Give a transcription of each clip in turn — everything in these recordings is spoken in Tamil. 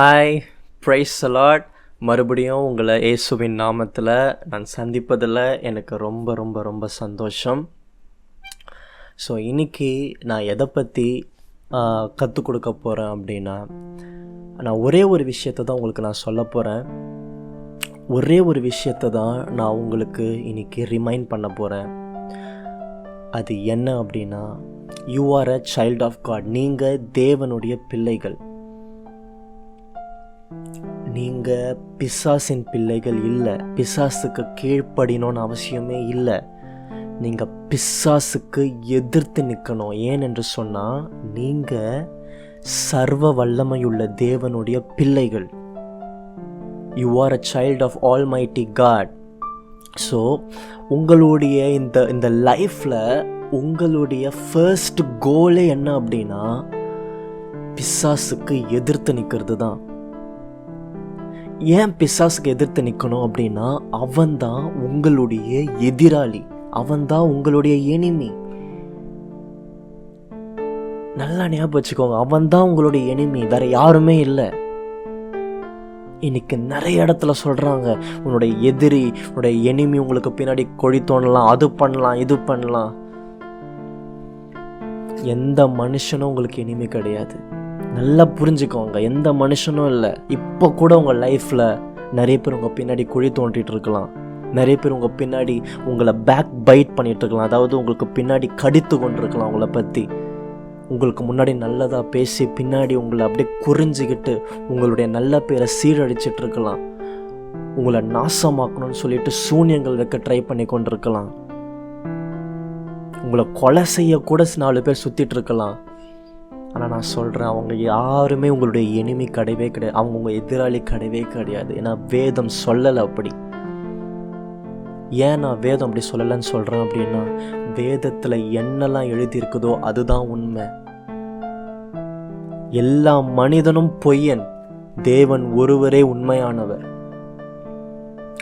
ஹாய் ப்ரைஸ் அலாட் மறுபடியும் உங்களை இயேசுவின் நாமத்தில் நான் சந்திப்பதில் எனக்கு ரொம்ப ரொம்ப ரொம்ப சந்தோஷம். ஸோ இன்னைக்கு நான் எதை பற்றி கற்றுக் கொடுக்க போகிறேன் அப்படின்னா நான் ஒரே ஒரு விஷயத்தை தான் உங்களுக்கு நான் சொல்ல போகிறேன் ஒரே ஒரு விஷயத்தை தான் நான் உங்களுக்கு இன்னைக்கு ரிமைண்ட் பண்ண போகிறேன் அது என்ன அப்படின்னா you are a child of God நீங்கள் தேவனுடைய பிள்ளைகள். நீங்கள் பிசாசின் பிள்ளைகள் இல்லை. பிசாசுக்கு கீழ்ப்படினோன்னு அவசியமே இல்லை. நீங்கள் பிசாசுக்கு எதிர்த்து நிற்கணும் ஏன் என்று சொன்னால் நீங்கள் சர்வ வல்லமையுள்ள தேவனுடைய பிள்ளைகள். You are a child of almighty God so உங்களுடைய இந்த இந்த லைஃப்பில் உங்களுடைய ஃபர்ஸ்ட் கோலே என்ன அப்படின்னா பிசாசுக்கு எதிர்த்து நிற்கிறது தான் ஏன் பிசாசுக்கு எதிர்த்து நிற்கணும் அப்படின்னா அவன் தான் உங்களுடைய எதிராளி. அவன் தான் உங்களுடைய எனிமி நல்லா ஞாபகம் வச்சுக்கோங்க அவன் தான் உங்களுடைய எனிமி வேற யாருமே இல்லை. இன்னைக்கு நிறைய இடத்துல சொல்கிறாங்க உன்னுடைய எதிரி உன்னுடைய எனிமி உங்களுக்கு பின்னாடி கொழி தோணலாம் அது பண்ணலாம் இது பண்ணலாம். எந்த மனுஷனும் உங்களுக்கு எனிமி கிடையாது. நல்லா புரிஞ்சுக்கோங்க. எந்த மனுஷனும் இல்லை. இப்போ கூட உங்கள் லைஃப்பில் நிறைய பேர் உங்கள் பின்னாடி குழி தோண்டிட்டு இருக்கலாம். நிறைய பேர் உங்கள் பின்னாடி உங்களை பேக் பைட் பண்ணிகிட்டு இருக்கலாம். அதாவது உங்களுக்கு பின்னாடி கடித்து கொண்டிருக்கலாம் உங்களை பற்றி உங்களுக்கு முன்னாடி நல்லதாக பேசி பின்னாடி உங்களை அப்படியே குறிஞ்சிக்கிட்டு உங்களுடைய நல்ல பேரை சீரழிச்சிட்டு இருக்கலாம். உங்களை நாசமாக்கணும்னு சொல்லிட்டு சூன்யங்கள் வைக்க ட்ரை பண்ணி கொண்டிருக்கலாம். உங்களை கொலை செய்ய கூட நாலு பேர் சுற்றிட்டு இருக்கலாம். ஆனால் நான் சொல்கிறேன் அவங்க யாருமே உங்களுடைய எனிமி கிடையவே கிடையாது. அவங்க உங்கள் எதிராளி கிடையவே கிடையாது. ஏன்னா வேதம் சொல்லலை அப்படி. ஏன் நான் வேதம் அப்படி சொல்லலைன்னு சொல்கிறேன் அப்படின்னா வேதத்தில் என்னெல்லாம் எழுதியிருக்குதோ அதுதான் உண்மை. எல்லா மனிதனும் பொய்யன். தேவன் ஒருவரே உண்மையானவர்.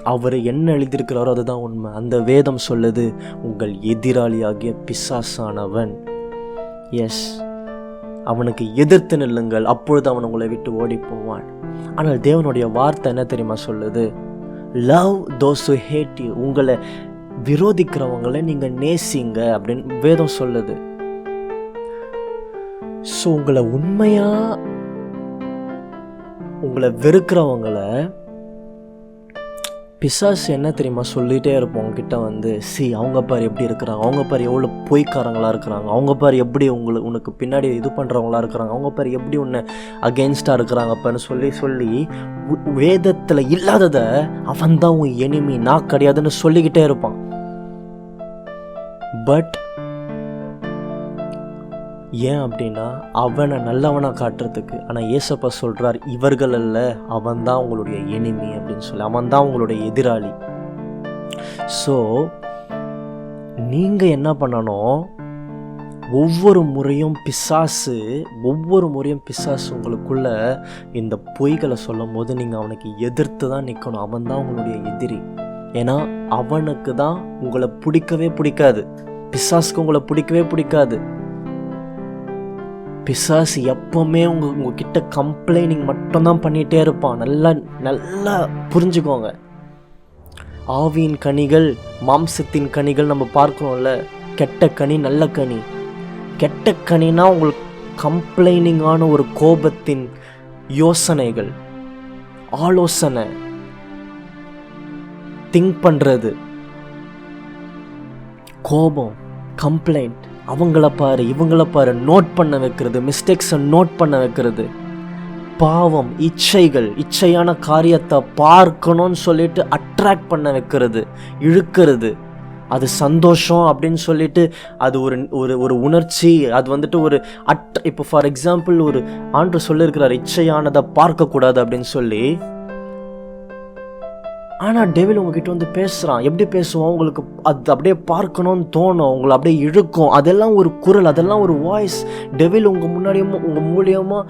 அவர் என்ன எழுதியிருக்கிறாரோ அதுதான் உண்மை. அந்த வேதம் சொல்லுது உங்கள் எதிராளியாகிய பிசாசானவன். எஸ் அவனுக்கு எதிர்த்து நில்லுங்கள். அப்பொழுது அவன் உங்களை விட்டு ஓடி போவான் ஆனால் தேவனுடைய வார்த்தை என்ன தெரியுமா சொல்லுது? லவ் தோஸ் ஹேட் யூ உங்களை விரோதிக்கிறவங்களை நீங்கள் நேசிங்க அப்படின்னு வேதம் சொல்லுது. ஸோ உங்களை உண்மையாக உங்களை வெறுக்கிறவங்கள பிசாசு என்ன தெரியுமா சொல்லிகிட்டே இருப்போம் கிட்ட வந்து சி அவங்க பாரு எப்படி இருக்கிறாங்க அவங்க பாரு எவ்வளோ பொய்க்காரங்களா இருக்கிறாங்க அவங்க பாரு எப்படி உங்களுக்கு உனக்கு பின்னாடி இது பண்ணுறவங்களா இருக்கிறாங்க அவங்க பாரு எப்படி உன்னை அகெயின்ஸ்டாக இருக்கிறாங்கப்பன்னு சொல்லி சொல்லி வேதத்தில் இல்லாததை அவன் தான் உன் எனிமி நான் கிடையாதுன்னு சொல்லிக்கிட்டே இருப்பான். பட் ஏன் அப்படின்னா அவனை நல்லவனாக காட்டுறதுக்கு. ஆனால் ஏசப்பா சொல்கிறார் இவர்கள் அல்ல அவன் தான் உங்களுடைய எனிமி அப்படின்னு சொல்லி. அவன் தான் உங்களுடைய எதிராளி. ஸோ நீங்கள் என்ன பண்ணணும்? ஒவ்வொரு முறையும் பிசாசு ஒவ்வொரு முறையும் பிசாசு உங்களுக்குள்ள இந்த பொய்களை சொல்லும் போது நீங்கள் அவனுக்கு எதிர்த்து தான் நிற்கணும் அவன் தான் உங்களுடைய எதிரி. ஏன்னா அவனுக்கு தான் உங்களை பிடிக்கவே பிடிக்காது. பிசாசுக்கு உங்களை பிடிக்கவே பிடிக்காது. பிசாசு எப்போவுமே உங்க உங்ககிட்ட கம்ப்ளைனிங் மட்டும்தான் பண்ணிகிட்டே இருப்பான். நல்லா நல்லா புரிஞ்சுக்கோங்க. ஆவியின் கனிகள் மாம்சத்தின் கனிகள் நம்ம பார்க்கணும்ல. கெட்ட கனி நல்ல கனி. கெட்ட கனினா உங்களுக்கு கம்ப்ளைனிங்கான ஒரு கோபத்தின் யோசனைகள். ஆலோசனை. திங்க் பண்ணுறது கோபம் கம்ப்ளைண்ட் அவங்கள பாரு இவங்கள பாரு நோட் பண்ண வைக்கிறது மிஸ்டேக்ஸை நோட் பண்ண வைக்கிறது. பாவம் இச்சைகள் இச்சையான காரியத்தை பார்க்கணும்னு சொல்லிட்டு அட்ராக்ட் பண்ண வைக்கிறது இழுக்கிறது. அது சந்தோஷம் அப்படின்னு சொல்லிட்டு அது ஒரு ஒரு ஒரு உணர்ச்சி அது வந்துட்டு ஒரு அட் இப்போ ஃபார் எக்ஸாம்பிள் ஒரு ஆண்டு சொல்லியிருக்கிறார் இச்சையானதை பார்க்கக்கூடாது அப்படின்னு சொல்லி ஆனால் டெவில் உங்ககிட்ட வந்து பேசுகிறான் எப்படி பேசுவான்? உங்களுக்கு அது அப்படியே பார்க்கணும்னு தோணும். உங்களை அப்படியே இழுக்கும். அதெல்லாம் ஒரு குரல் அதெல்லாம் ஒரு வாய்ஸ் டெவில் உங்கள் முன்னாடியும் உங்கள் மூலியமாக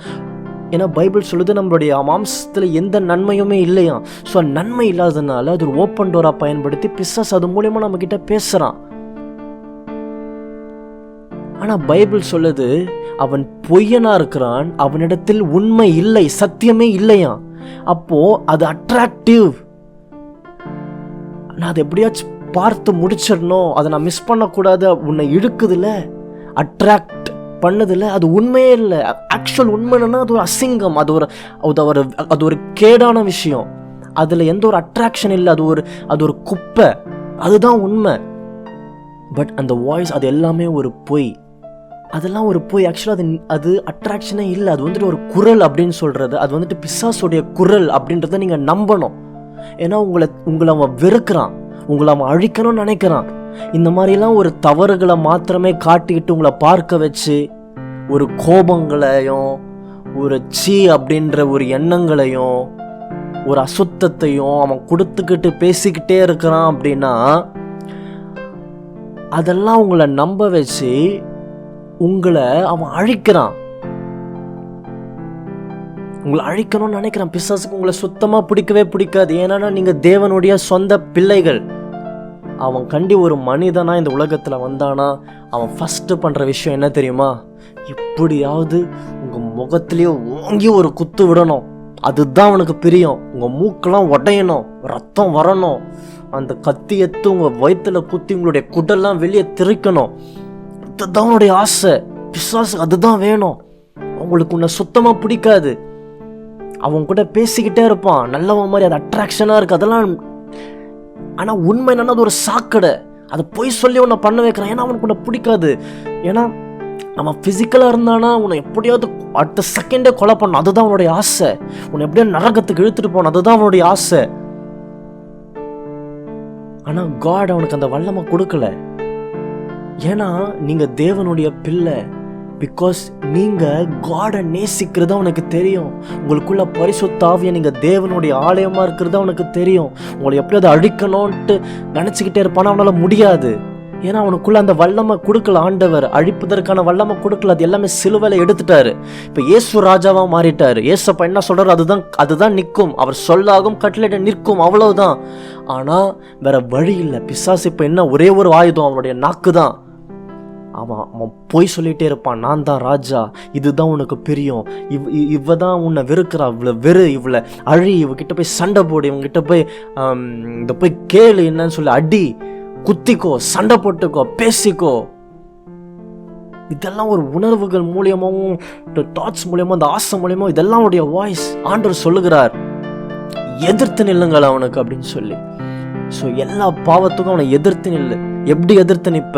ஏன்னா பைபிள் சொல்லுது நம்மளுடைய மாம்சத்தில் எந்த நன்மையுமே இல்லையா? ஸோ நன்மை இல்லாததுனால அது ஒரு ஓப்பன் டோராக பயன்படுத்தி பிசஸ் அது மூலியமாக நம்மக்கிட்ட பேசுகிறான் ஆனால் பைபிள் சொல்லுது அவன் பொய்யனாக இருக்கிறான் அவனிடத்தில் உண்மை இல்லை சத்தியமே இல்லையா? அப்போது அது அட்ராக்டிவ் நான் அதை எப்படியாச்சும் பார்த்து முடிச்சிடணும். அதை நான் மிஸ் பண்ணக்கூடாது. உன்னை இழுக்குதுல. அட்ராக்ட் பண்ணதில்ல அது உண்மையே இல்லை. ஆக்சுவல் உண்மைன்னா அது ஒரு அசிங்கம். அது ஒரு அது ஒரு அது ஒரு கேடான விஷயம். அதில் எந்த ஒரு அட்ராக்ஷன் இல்லை. அது ஒரு அது ஒரு குப்பை. அதுதான் உண்மை. பட் அந்த வாய்ஸ் அது எல்லாமே ஒரு பொய். அதெல்லாம் ஒரு பொய். ஆக்சுவலாக அது அது அட்ராக்ஷனே இல்லை. அது வந்துட்டு ஒரு குரல் அப்படின்னு சொல்கிறது அது வந்துட்டு பிசாஸோடைய குரல் அப்படின்றத நீங்கள் நம்பணும். ஏன்னா உங்களை உங்களை அவன் வெறுக்கிறான். உங்களை அவன் அழிக்கணும்னு நினைக்கிறான். இந்த மாதிரிலாம் ஒரு தவறுகளை மாத்திரமே காட்டிக்கிட்டு உங்களை பார்க்க வச்சு ஒரு கோபங்களையும் ஒரு சீ அப்படின்ற ஒரு எண்ணங்களையும் ஒரு அசுத்தத்தையும் அவன் கொடுத்துக்கிட்டு பேசிக்கிட்டே இருக்கிறான் அப்படின்னா அதெல்லாம் உங்களை நம்ப வச்சு உங்களை அவன் அழிக்கிறான். உங்களை அழிக்கணும்னு நினைக்கிறேன். பிசாசுக்கு உங்களை சுத்தமாக பிடிக்கவே பிடிக்காது. ஏன்னா நீங்கள் தேவனுடைய சொந்த பிள்ளைகள். அவன் கண்டி ஒரு மனிதனாக இந்த உலகத்தில் வந்தானா அவன் ஃபஸ்ட்டு பண்ணுற விஷயம் என்ன தெரியுமா? எப்படியாவது உங்கள் முகத்துலேயே ஓங்கி ஒரு குத்து விடணும். அதுதான் அவனுக்கு பிரியம். உங்கள் மூக்கெல்லாம் உடையணும் ரத்தம் வரணும். அந்த கத்தி எடுத்து உங்கள் வயிற்றில் குத்தி உங்களுடைய குடெல்லாம் வெளியே திரிக்கணும். அதுதான் அவனுடைய ஆசை. பிசாசு அதுதான் வேணும். அவங்களுக்கு உன்னை சுத்தமாக பிடிக்காது. அவன் கூட பேசிக்கிட்டே இருப்பான். நல்லவன் மாதிரி அது அட்ராக்ஷனாக இருக்குது அதெல்லாம் ஆனால் உண்மை என்னன்னா அது ஒரு சாக்கடை. அதை பொய் சொல்லி உன்னை பண்ண வைக்கிறான். ஏன்னா அவனுக்கு உன்னை பிடிக்காது. ஏன்னா அவன் ஃபிசிக்கலாக இருந்தானா உன்னை எப்படியாவது அடுத்த செகண்டே கொலை பண்ணணும். அதுதான் அவனுடைய ஆசை. உன்னை எப்படியோ நரகத்துக்கு இழுத்துட்டு போகணும். அதுதான் அவனுடைய ஆசை. ஆனால் காட் அவனுக்கு அந்த வல்லமை கொடுக்கல. ஏன்னா நீங்கள் தேவனுடைய பிள்ளை. பிகாஸ் நீங்கள் காடை நேசிக்கிறது அவனுக்கு தெரியும். உங்களுக்குள்ள பரிசுத்தாவிய நீங்கள் தேவனுடைய ஆலயமாக இருக்கிறது அவனுக்கு தெரியும். உங்களை எப்படியாவது அழிக்கணும்ன்ட்டு நினச்சிக்கிட்டே இருப்பானா? அவனால் முடியாது. ஏன்னா அவனுக்குள்ள அந்த வல்லமை கொடுக்கல. ஆண்டவர் அழிப்பதற்கான வல்லமை கொடுக்கல. அது எல்லாமே சிலுவையில் எடுத்துட்டாரு. இப்போ இயேசு ராஜாவாக மாறிட்டார். ஏசப்பா என்ன சொல்கிறார் அதுதான் அதுதான் நிற்கும். அவர் சொல்லாகும் கட்டளையிட நிற்கும். அவ்வளவுதான். ஆனால் வேற வழி இல்லை. பிசாசு இப்போ என்ன? ஒரே ஒரு ஆயுதம். அவனுடைய நாக்கு தான் அவன் அவன் போய் சொல்லிகிட்டே இருப்பான் நான் தான் ராஜா இதுதான் உனக்கு பிரியம். இவ் இ- இவ தான் உன்னை வெறுக்கிறா இவ்வளோ வெறு இவ்வளோ அழி இவகிட்ட போய் சண்டை போடு இவங்கிட்ட போய் இந்த போய் கேளு என்னன்னு சொல்லி அடி குத்திக்கோ சண்டை போட்டுக்கோ பேசிக்கோ. இதெல்லாம் ஒரு உணர்வுகள் மூலியமாகவும் தாட்ஸ் மூலியமாக அந்த ஆசை மூலியமாக இதெல்லாம் உடைய வாய்ஸ் ஆண்டவர் சொல்லுகிறார். எதிர்த்து நில்லுங்கள் அவனுக்கு அப்படின்னு சொல்லி. ஸோ எல்லா பாவத்துக்கும் அவனை எதிர்த்து நில்லு. எப்படி எதிர்த்து நிற்ப?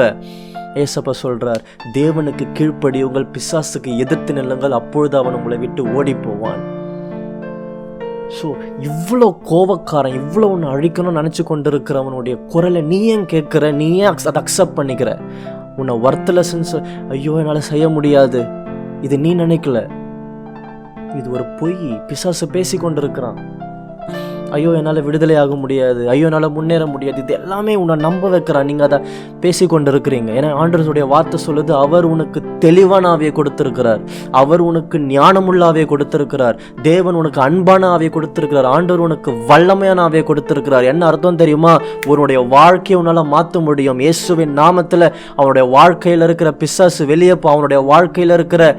ஏசப்பா சொல்கிறார் தேவனுக்கு கீழ்ப்படி உங்கள் பிசாசுக்கு எதிர்த்து நில்லுங்கள் அப்பொழுது அவன் உங்களை விட்டு ஓடி போவான் ஸோ இவ்வளோ கோவக்காரன் இவ்வளோ ஒன்று அழிக்கணும்னு நினச்சி கொண்டு இருக்கிறவனுடைய குரலை நீ ஏன் கேட்குற? நீ ஏன் அதை அக்செப்ட் பண்ணிக்கிற? உன்னை ஒர்த்லெஸ்ன்னு சொல் ஐயோ என்னால் செய்ய முடியாது. இது நீ நினைக்கல. இது ஒரு பொய். பிசாசு பேசி கொண்டிருக்கிறான் ஐயோ என்னால் விடுதலை ஆக முடியாது. ஐயோ என்னால் முன்னேற முடியாது. இது எல்லாமே உன்னை நம்ப வைக்கிறான் நீங்கள் அதை பேசி கொண்டு இருக்கிறீங்க ஏன்னா ஆண்டர்ஸுடைய வார்த்தை சொல்லுது அவர் உனக்கு தெளிவான ஆவியை கொடுத்திருக்கிறார். அவர் உனக்கு ஞானமுள்ள ஆவியை கொடுத்திருக்கிறார். தேவன் உனக்கு அன்பான ஆவியை கொடுத்திருக்கிறார். ஆண்டவர் உனக்கு வல்லமையான ஆவியை கொடுத்திருக்கிறார். என்ன அர்த்தம் தெரியுமா? உன்னுடைய வாழ்க்கையை உன்னால் மாற்ற முடியும். இயேசுவின் நாமத்தில் அவனுடைய வாழ்க்கையில் இருக்கிற பிசாசு வெளியே போ. அவனுடைய வாழ்க்கையில் இருக்கிற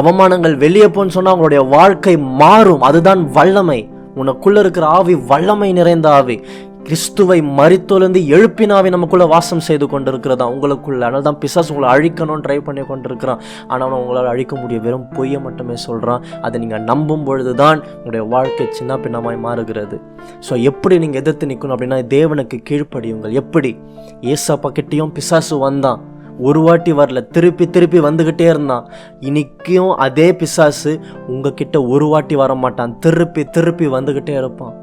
அவமானங்கள் வெளியே போன்னு சொன்னால் அவங்களுடைய வாழ்க்கை மாறும். அதுதான் வல்லமை. உனக்குள்ள இருக்கிற ஆவி வல்லமை நிறைந்த ஆவி. கிறிஸ்துவை மறித்தொழுந்து எழுப்பின நமக்குள்ளே நமக்குள்ள வாசம் செய்து கொண்டிருக்கிறதா? உங்களுக்குள்ள. அதனால தான் பிசாசு உங்களை அழிக்கணும்னு ட்ரை பண்ணி கொண்டிருக்கிறான். ஆனால் அவன் உங்களால் அழிக்க முடியும் வெறும் பொய்யை மட்டுமே சொல்கிறான் அதை நீங்கள் நம்பும் பொழுது தான் உங்களுடைய வாழ்க்கை சின்ன பின்னமாய் மாறுகிறது. ஸோ எப்படி நீங்கள் எதிர்த்து நிற்கணும் அப்படின்னா தேவனுக்கு கீழ்ப்படியுங்கள். எப்படி? ஏசப்பா கிட்டேயும் பிசாசு வந்தான். ஒரு வாட்டி வரல. திருப்பி திருப்பி வந்துக்கிட்டே இருந்தான். இன்னைக்கும் அதே பிசாசு உங்ககிட்ட ஒரு வாட்டி வர மாட்டான் திருப்பி திருப்பி வந்துக்கிட்டே இருப்பான்.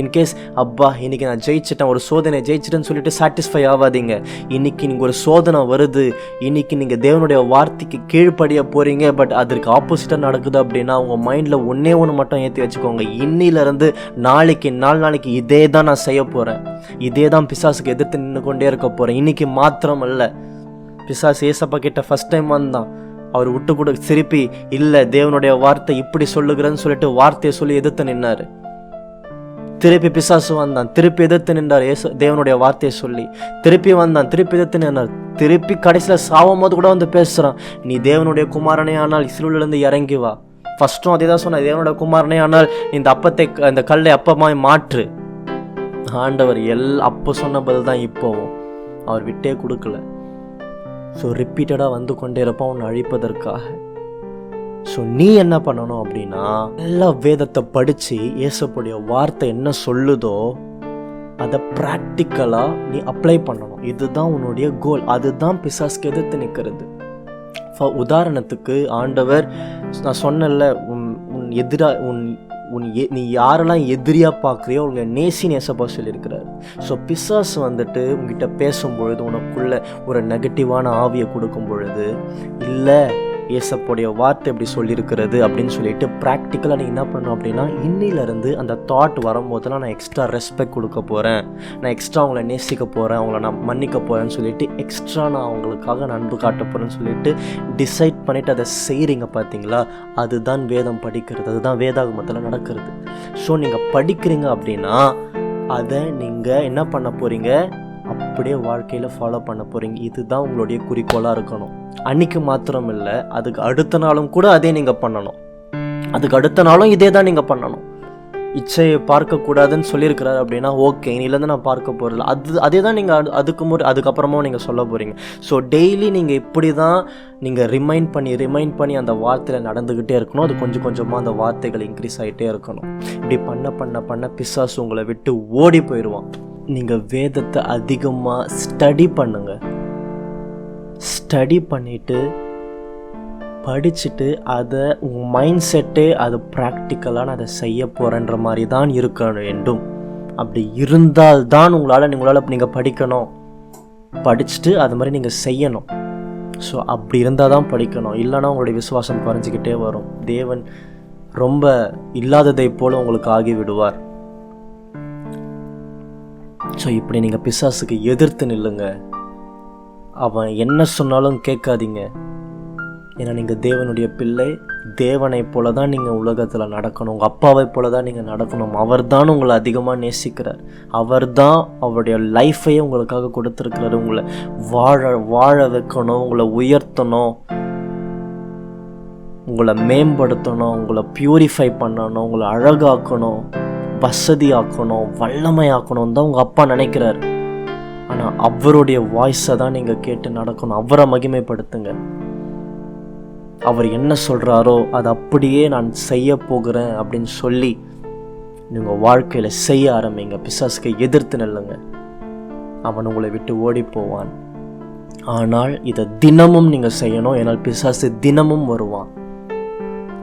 இன்கேஸ் அப்பா இன்னைக்கு நான் ஜெயிச்சிட்டேன். ஒரு சோதனை ஜெயிச்சிட்டேன்னு சொல்லிட்டு சாட்டிஸ்ஃபை ஆகாதீங்க. இன்னைக்கு நீங்கள் ஒரு சோதனை வருது. இன்னைக்கு நீங்கள் தேவனுடைய வார்த்தைக்கு கீழ்ப்படிய போகிறீங்க பட் அதற்கு ஆப்போசிட்டாக நடக்குது அப்படின்னா உங்கள் மைண்டில் ஒன்றே ஒன்று மட்டும் ஏற்றி வச்சுக்கோங்க. இன்னிலேருந்து நாளைக்கு நாலு நாளைக்கு இதே தான் நான் செய்ய போகிறேன் இதே தான் பிசாசுக்கு எதிர்த்து நின்று கொண்டே இருக்க போகிறேன் இன்னைக்கு மாத்திரம் இல்லை பிசாஸ் ஏசப்பா கிட்ட ஃபர்ஸ்ட் டைம் வந்தான். அவர் விட்டு கூட திருப்பி இல்லை தேவனுடைய வார்த்தை இப்படி சொல்லுகிறேன்னு சொல்லிட்டு வார்த்தையை சொல்லி எதிர்த்து நின்னார். திருப்பி பிசாசு வந்தான். திருப்பி எதிர்த்து நின்றார் ஏசு தேவனுடைய வார்த்தையை சொல்லி. திருப்பி வந்தான். திருப்பி எதிர்த்து நின்றார். திருப்பி கடைசியில் சாவும் போது கூட வந்து பேசுகிறான் நீ தேவனுடைய குமாரனே ஆனால் இஸ்ரூலிருந்து இறங்கி வா. ஃபஸ்ட்டும் அதே தான் சொன்ன தேவனுடைய குமாரனே ஆனால் இந்த அப்பத்தை இந்த கல்லை அப்பமாய் மாற்று. ஆண்டவர் எல் அப்போ சொன்ன பதில் தான் இப்போவும். அவர் விட்டே கொடுக்கல. ஸோ ரிப்பீட்டடாக வந்து கொண்டே இருப்பான் உன்னை அழிப்பதற்காக. ஸோ நீ என்ன பண்ணணும் அப்படின்னா எல்லா வேதத்தை படித்து இயேசப்புடைய வார்த்தை என்ன சொல்லுதோ அதை ப்ராக்டிக்கலாக நீ அப்ளை பண்ணணும். இதுதான் உன்னுடைய கோல் அதுதான் பிசாஸ்க்கு எதிர்த்து நிற்கிறது ஃபார் உதாரணத்துக்கு ஆண்டவர் நான் சொன்னல உன் உன் எதிராக உன் உன் எ நீ யாரெல்லாம் எதிரியாக பார்க்குறியோ அவங்க நேசி நேசப்பா சொல்லியிருக்கிறாரு. ஸோ பிசாஸ் வந்துட்டு உங்ககிட்ட பேசும்பொழுது உனக்குள்ள ஒரு நெகட்டிவான ஆவியை கொடுக்கும் பொழுது இல்லை ஏசப்போடைய வார்த்தை எப்படி சொல்லியிருக்கிறது அப்படின்னு சொல்லிட்டு ப்ராக்டிக்கலாக நீ என்ன பண்ணணும் அப்படின்னா இன்னிலேருந்து அந்த தாட் வரும்போதெல்லாம் நான் எக்ஸ்ட்ரா ரெஸ்பெக்ட் கொடுக்க போகிறேன் நான் எக்ஸ்ட்ரா அவங்கள நேசிக்க போகிறேன் அவங்கள நான் மன்னிக்க போகிறேன்னு சொல்லிட்டு எக்ஸ்ட்ரா நான் அவங்களுக்காக நண்பு காட்ட போகிறேன்னு சொல்லிட்டு டிசைட் பண்ணிவிட்டு அதை செய்கிறீங்க பார்த்தீங்களா அதுதான் வேதம் படிக்கிறது அதுதான் வேதாகமத்தில் நடக்கிறது. ஸோ நீங்கள் படிக்கிறீங்க அப்படின்னா அதை நீங்கள் என்ன பண்ண போகிறீங்க அப்படியே வாழ்க்கையில் ஃபாலோ பண்ண போகிறீங்க இதுதான் உங்களுடைய குறிக்கோளாக இருக்கணும். அன்னைக்கு மாத்திரம் இல்லை அதுக்கு அடுத்த நாளும் கூட அதே நீங்கள் பண்ணணும். அதுக்கு அடுத்த நாளும் இதே தான் நீங்கள் பண்ணணும். இச்சையை பார்க்கக்கூடாதுன்னு சொல்லியிருக்கிறாரு அப்படின்னா ஓகே இனிலேருந்து நான் பார்க்க போகிறதில்ல அது அதே தான் நீங்கள் அதுக்கு முறை அதுக்கப்புறமா நீங்கள் சொல்ல போகிறீங்க ஸோ டெய்லி நீங்கள் இப்படி தான் நீங்கள் ரிமைண்ட் பண்ணி ரிமைண்ட் பண்ணி அந்த வார்த்தையில் நடந்துக்கிட்டே இருக்கணும். அது கொஞ்சம் கொஞ்சமாக அந்த வார்த்தைகள் இன்க்ரீஸ் ஆகிட்டே இருக்கணும். இப்படி பண்ண பண்ண பண்ண பிசாசு உங்களை விட்டு ஓடி போயிடுவான் நீங்கள் வேதத்தை அதிகமாக ஸ்டடி பண்ணுங்கள் ஸ்டடி பண்ணிவிட்டு படிச்சுட்டு அதை உங்கள் மைண்ட் செட்டே அதை ப்ராக்டிக்கலாக நான் அதை செய்ய போகிறேன்ற மாதிரி தான் இருக்க வேண்டும். அப்படி இருந்தால் தான் உங்களால் உங்களால் நீங்கள் படிக்கணும். படிச்சுட்டு அது மாதிரி நீங்கள் செய்யணும். ஸோ அப்படி இருந்தால் தான் படிக்கணும். இல்லைனா உங்களுடைய விசுவாசம் குறைஞ்சிக்கிட்டே வரும். தேவன் ரொம்ப இல்லாததை போல் உங்களுக்கு ஆகிவிடுவார். ஸோ இப்படி நீங்கள் பிசாசுக்கு எதிர்த்து நில்லுங்க. அவன் என்ன சொன்னாலும் கேட்காதீங்க. ஏன்னா நீங்கள் தேவனுடைய பிள்ளை தேவனை போல தான் நீங்கள் உலகத்தில் நடக்கணும். உங்கள் அப்பாவை போல தான் நீங்கள் நடக்கணும். அவர் தான் உங்களை அதிகமாக நேசிக்கிறார். அவர் தான் அவருடைய லைஃப்பையே உங்களுக்காக கொடுத்துருக்கிறாரு. உங்களை வாழ வாழ வைக்கணும் உங்களை உயர்த்தணும். உங்களை மேம்படுத்தணும் உங்களை ப்யூரிஃபை பண்ணணும் உங்களை அழகாக்கணும். வசதியாக்கணும் வல்லமையாக்கணும் தான் உங்கள் அப்பா நினைக்கிறார். ஆனால் அவருடைய வாய்ஸை தான் நீங்கள் கேட்டு நடக்கணும். அவரை மகிமைப்படுத்துங்க. அவர் என்ன சொல்கிறாரோ அதை அப்படியே நான் செய்ய போகிறேன் அப்படின்னு சொல்லி நீங்கள் வாழ்க்கையில் செய்ய ஆரம்பிங்க. பிசாசுக்கு எதிர்த்து நில்லுங்க. அவன் உங்களை விட்டு ஓடி போவான். ஆனால் இதை தினமும் நீங்கள் செய்யணும். ஏன்னால் பிசாசு தினமும் வருவான்.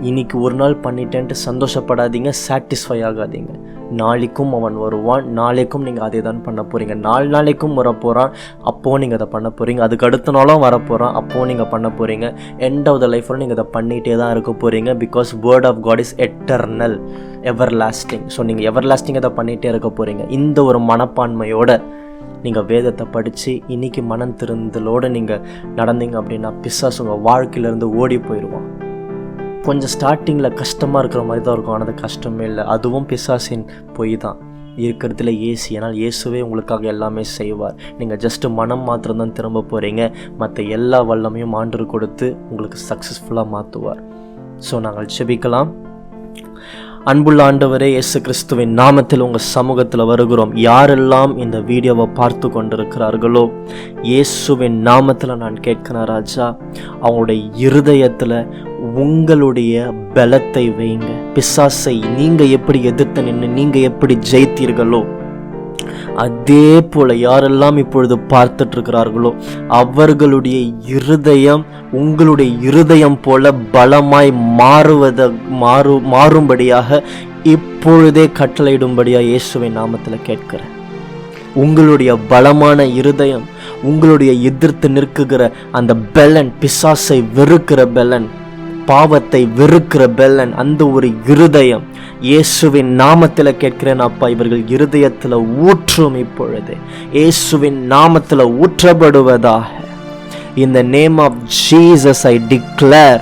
இன்னைக்கு ஒரு நாள் பண்ணிட்டேன்ட்டு சந்தோஷப்படாதீங்க சாட்டிஸ்ஃபை ஆகாதீங்க. நாளைக்கும் அவன் வருவான் நாளைக்கும் நீங்கள் அதே தான் பண்ண போகிறீங்க நாலு நாளைக்கும் வரப்போகிறான் அப்போது நீங்கள் அதை பண்ண போகிறீங்க அதுக்கு அடுத்த நாளும் வரப்போகிறான் அப்போது நீங்கள் பண்ண போகிறீங்க எண்ட் ஆஃப் த லைஃப்பில் நீங்கள் அதை பண்ணிகிட்டே தான் இருக்க போகிறீங்க because word of God is eternal ever lasting so நீங்கள் எவர் லாஸ்டிங் அதை பண்ணிகிட்டே இருக்க போகிறீங்க இந்த ஒரு மனப்பான்மையோட நீங்கள் வேதத்தை படித்து இன்றைக்கி மனம் திருந்தலோடு நீங்கள் நடந்தீங்க அப்படின்னா பிசாஸ் உங்கள் வாழ்க்கையிலேருந்து ஓடி போயிடுவான் கொஞ்சம் ஸ்டார்டிங்கில் கஷ்டமாக இருக்கிற மாதிரி தான் இருக்கும். ஆனால் அது கஷ்டமே இல்லை. அதுவும் பிசாசின் பொய் தான். இருக்கிறதுல ஏசி. ஏன்னால் இயேசுவே உங்களுக்காக எல்லாமே செய்வார். நீங்கள் ஜஸ்ட்டு மனம் மாத்திரம் தான் திரும்ப போகிறீங்க மற்ற எல்லா வல்லமையும் ஆண்டு கொடுத்து உங்களுக்கு சக்ஸஸ்ஃபுல்லாக மாற்றுவார் ஸோ நாங்கள் செபிக்கலாம் அன்புள்ள ஆண்டவரே இயேசு கிறிஸ்துவின் நாமத்தில் உங்கள் சமூகத்தில் வருகிறோம். யாரெல்லாம் இந்த வீடியோவை பார்த்து கொண்டிருக்கிறார்களோ இயேசுவின் நாமத்தில் நான் கேட்கிறேன் ராஜா அவங்களுடைய இருதயத்தில் உங்களுடைய பலத்தை வைங்க. பிசாசை நீங்கள் எப்படி எதிர்த்து நின்று நீங்கள் எப்படி ஜெயித்தீர்களோ அதே போல யாரெல்லாம் இப்பொழுது பார்த்துட்டு இருக்கிறார்களோ அவர்களுடைய இருதயம் உங்களுடைய இருதயம் போல பலமாய் மாறுவத மாறு மாறும்படியாக இப்பொழுதே கட்டளையிடும்படியாக இயேசுவை நாமத்தில் கேட்கிறேன். உங்களுடைய பலமான இருதயம் உங்களுடைய எதிர்த்து நிற்குகிற அந்த பெலன் பிசாசை வெறுக்கிற பெலன் பாவத்தை வெறுக்கிற பெல்லன் அந்த ஒரு இருதயம். இயேசுவின் நாமத்தில் கேட்கிறேன் அப்பா இவர்கள் இருதயத்தில் ஊற்றும் இப்பொழுது. இயேசுவின் நாமத்தில் ஊற்றப்படுவதாக. இந்த name of of I declare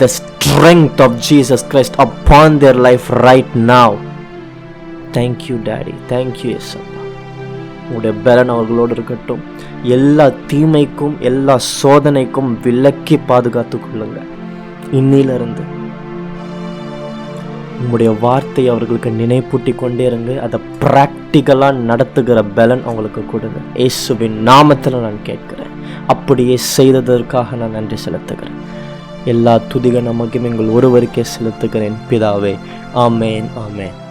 the the strength of Jesus Christ upon life right right now. Thank you daddy thank you yes அப்பா உங்களுடைய பலன் அவர்களோடு இருக்கட்டும். எல்லா தீமைக்கும் எல்லா சோதனைக்கும் விலக்கி பாதுகாத்து கொள்ளுங்கள். இன்னிலிருந்து. உங்களுடைய வார்த்தை அவர்களுக்கு நினைப்பூட்டி கொண்டே இருங்க. அதை ப்ராக்டிக்கலாக நடத்துகிற பலன் அவங்களுக்கு கொடுங்க. இயேசுவின் நாமத்தில் நான் கேட்கிறேன். அப்படியே செய்ததற்காக நான் நன்றி செலுத்துகிறேன். எல்லா துதிக நமக்கும் எங்கள் ஒருவருக்கே செலுத்துகிறேன். பிதாவே ஆமேன் ஆமேன்.